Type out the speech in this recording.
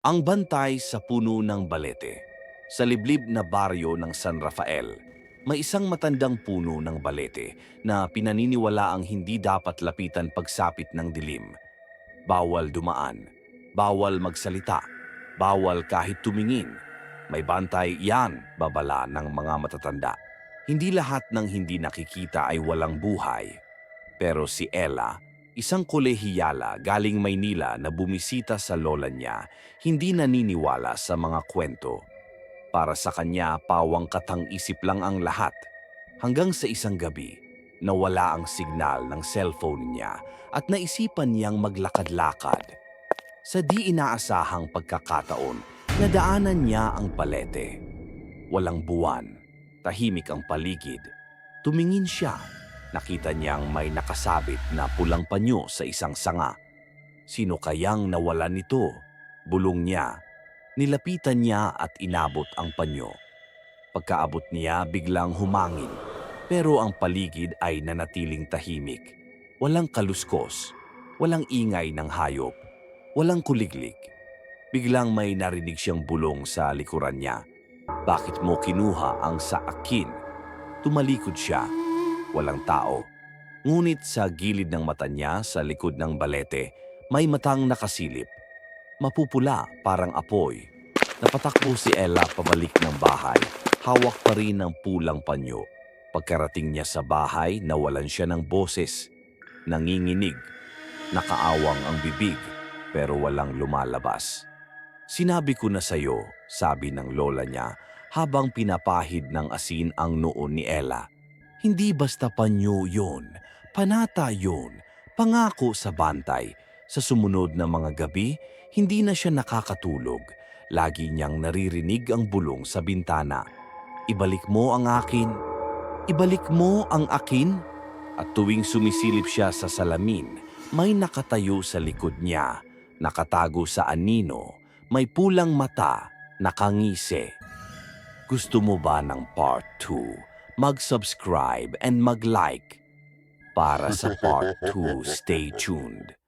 Ang bantay sa puno ng balete. Sa liblib na baryo ng San Rafael, may isang matandang puno ng balete na pinaniniwala ang hindi dapat lapitan pagsapit ng dilim. Bawal dumaan, bawal magsalita, bawal kahit tumingin. May bantay yan, babala ng mga matatanda. Hindi lahat ng hindi nakikita ay walang buhay. Pero si Ella, isang kolehiyala galing Maynila na bumisita sa lola niya, hindi naniniwala sa mga kwento. Para sa kanya, pawang katang-isip lang ang lahat. Hanggang sa isang gabi, nawala ang signal ng cellphone niya at naisipan niyang maglakad-lakad. Sa di inaasahang pagkakataon, nadaanan niya ang palete. Walang buwan, tahimik ang paligid. Tumingin siya nakita niyang may nakasabit na pulang panyo sa isang sanga. Sino kayang nawalan nito? Bulong niya. Nilapitan niya at inabot ang panyo. Pagkaabot niya, biglang humangin. Pero ang paligid ay nanatiling tahimik. Walang kaluskos, walang ingay ng hayop, walang kuliglig. Biglang may narinig siyang bulong sa likuran niya. Bakit mo kinuha ang sa akin? Tumalikod siya walang tao. Ngunit sa gilid ng mata niya sa likod ng balete, may matang nakasilip. Mapupula parang apoy. Napatakbo si Ella pabalik ng bahay. Hawak pa rin ng pulang panyo. Pagkarating niya sa bahay, nawalan siya ng boses. Nanginginig. Nakaawang ang bibig, pero walang lumalabas. Sinabi ko na sa'yo, sabi ng lola niya, habang pinapahid ng asin ang noon ni Ella. Hindi basta panyo yun, panata yun, pangako sa bantay. Sa sumunod na mga gabi, hindi na siya nakakatulog. Lagi niyang naririnig ang bulong sa bintana. Ibalik mo ang akin, ibalik mo ang akin. At tuwing sumisilip siya sa salamin, may nakatayo sa likod niya, nakatago sa anino, may pulang mata, nakangisi. Gusto mo ba ng part 2? Mag-subscribe and mag-like. Para sa part 2, stay tuned.